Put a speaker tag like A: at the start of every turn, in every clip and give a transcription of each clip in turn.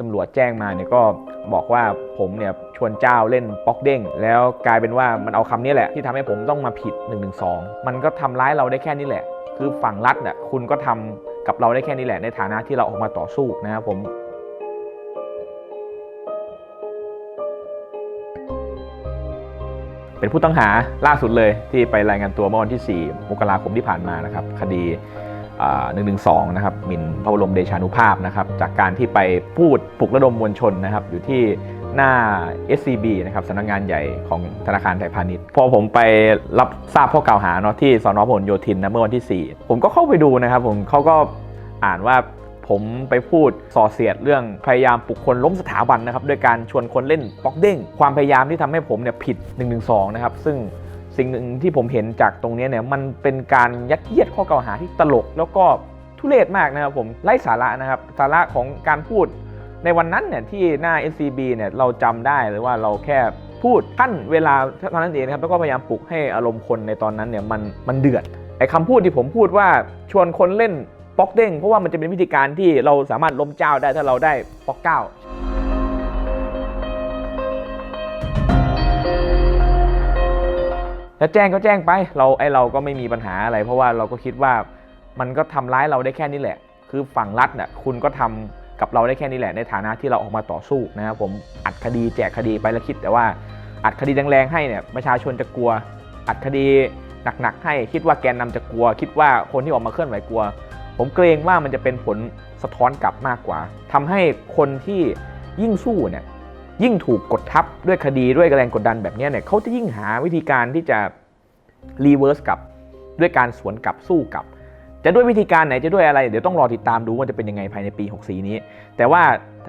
A: ตำรวจแจ้งมาเนี่ยก็บอกว่าผมเนี่ยชวนเจ้าเล่นป๊อกเด้ง แล้วกลายเป็นว่ามันเอาคำนี้แหละ ที่ทำให้ผมต้องมาผิด1นึมันก็ทำร้ายเราได้แค่นี้แหละ คือฝั่งรัฐเนี่ยคุณก็ทำกับเราได้แค่นี้แหละ ในฐานะที่เราออกมาต่อสู้นะครับผมเป็นผู้ต้องหาล่าสุดเลยที่ไปรายงานตัวเมื่อวันที่ 4 มกราคมที่ผ่านมานะครับ คดี หนึ่งหนึ่งสองนะครับหมิ่นพระบรมเดชานุภาพนะครับจากการที่ไปพูดปลุกระดมมวลชนนะครับอยู่ที่หน้า SCB นะครับสำนักงานใหญ่ของธนาคารไทยพาณิชย์ พอผมไปรับทราบข้อกล่าวหาเนาะที่สนพหลโยธินนะเมื่อวันที่ 4 ผมก็เข้าไปดูนะครับผมเขาก็อ่านว่าผมไปพูดส่อเสียดเรื่องพยายามปลุกคนล้มสถาบันนะครับด้วยการชวนคนเล่นป๊อกเด้งความพยายามที่ทำให้ผมเนี่ยผิด1นึนะครับซึ่ง สิ่งหนึ่งที่ผมเห็นจากตรงนี้เนี่ยมันเป็นการยัดเยียดข้อกล่าวหาที่ตลก แล้วก็ทุเรศมากนะครับผมไร้สาระนะครับสาระของการพูด ในวันนั้นเนี่ยที่หน้า SCB เนี่ยเราจำได้เลยว่าเราแค่พูดขั้นเวลาเท่านั้นเองนะครับแล้วก็พยายามปลุกให้อารมณ์คนในตอนนั้นเนี่ยมันมันเดือดไอ้คำพูดที่ผมพูดว่าชวนคนเล่นป๊อกเด้งเพราะว่ามันจะเป็นวิธีการที่เราสามารถล้มเจ้าได้ถ้าเราได้ป๊อกเก้า จะแจ้งก็แจ้งไป เราไอเราก็ไม่มีปัญหาอะไร เพราะว่าเราก็คิดว่ามันก็ทำร้ายเราได้แค่นี้แหละ คือฝั่งรัฐน่ะคุณก็ทำกับเราได้แค่นี้แหละในฐานะที่เราออกมาต่อสู้นะครับผมอัดคดีแจกคดีไปแล้วคิดแต่ว่าอัดคดีแรงๆให้เนี่ยประชาชนจะกลัว อัดคดีหนักๆให้คิดว่าแกนนำจะกลัว คิดว่าคนที่ออกมาเคลื่อนไหวกลัว ผมเกรงว่ามันจะเป็นผลสะท้อนกลับมากกว่าทำให้คนที่ยิ่งสู้เนี่ย ยิ่งถูกกดทับด้วยคดีด้วยแรงกดดันแบบนี้เนี่ยเขาจะยิ่งหาวิธีการที่จะรีเวิร์สกลับด้วยการสวนกลับสู้กลับ จะด้วยวิธีการไหนจะด้วยอะไร เดี๋ยวต้องรอติดตามดูว่าจะเป็นยังไงภายในปี 64 นี้ แต่ว่า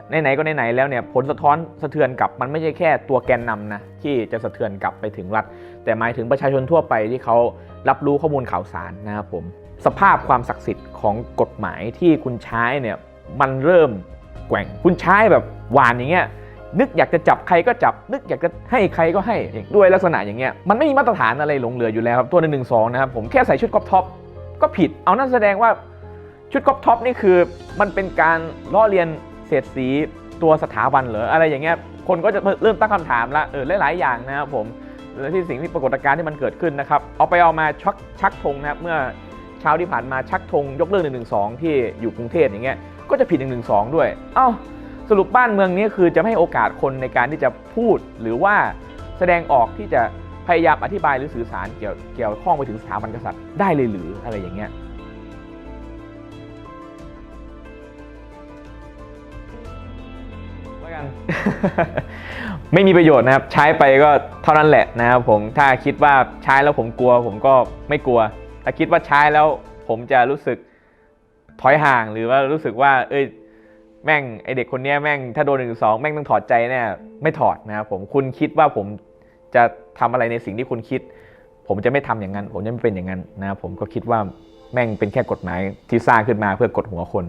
A: ไหนๆก็ไหนๆแล้วเนี่ยผลสะท้อนสะเทือนกลับมันไม่ใช่แค่ตัวแกนนำนะที่จะสะเทือนกลับไปถึงรัฐ แต่หมายถึงประชาชนทั่วไปที่เขารับรู้ข้อมูลข่าวสารนะครับผมสภาพความศักดิ์สิทธิ์ของกฎหมายที่คุณใช้เนี่ยมันเริ่มแกว่งคุณใช้แบบหวานอย่างเงี้ย นึกอยากจะจับใครก็จับ นึกอยากจะให้ใครก็ให้ด้วยลักษณะอย่างเงี้ยมันไม่มีมาตรฐานอะไรหลงเหลืออยู่แล้วครับตัวหนึ่งหนึ่งสองนะครับผมแค่ใส่ชุดกอล์ฟท็อปก็ผิดเอานั่นแสดงว่าชุดกอล์ฟท็อปนี่คือมันเป็นการล้อเลียนเศษสีตัวสถาบันเหรออะไรอย่างเงี้ยคนก็จะเริ่มตั้งคำถามละเออหลายๆอย่างนะครับผมและที่สิ่งที่ปรากฏการณ์ที่มันเกิดขึ้นนะครับเอาไปเอามาชักชักธงนะครับเมื่อเช้าที่ผ่านมาชักธงยกเลิก1นึที่อยู่กรุงเทพอย่างเงี้ยก็จะผิด1นึด้วย เอ้า สรุปบ้านเมืองนี้คือจะไม่ให้โอกาสคนในการที่จะพูดหรือว่าแสดงออกที่จะพยายามอธิบายหรือสื่อสารเกี่ยวเกี่ยวข้องไปถึงสถาบันกษัตริย์ได้เลยหรืออะไรอย่างเงี้ยแล้วกัน ไม่มีประโยชน์นะครับ ใช้ไปก็เท่านั้นแหละนะครับผมถ้าคิดว่าใช้แล้วผมกลัว ผมก็ไม่กลัว ถ้าคิดว่าใช้แล้วผมจะรู้สึกถอยห่างหรือว่ารู้สึกว่า เอ้ย แม่งไอเด็กคนนี้แม่งถ้าโดนหนึ่งสองแม่งต้องถอดใจแน่ไม่ถอดนะครับผมคุณคิดว่าผมจะทำอะไรในสิ่งที่คุณคิด ผมจะไม่ทำอย่างนั้น ผมจะไม่เป็นอย่างนั้นนะครับผมก็คิดว่าแม่งเป็นแค่กฎหมายที่สร้างขึ้นมาเพื่อกดหัวคน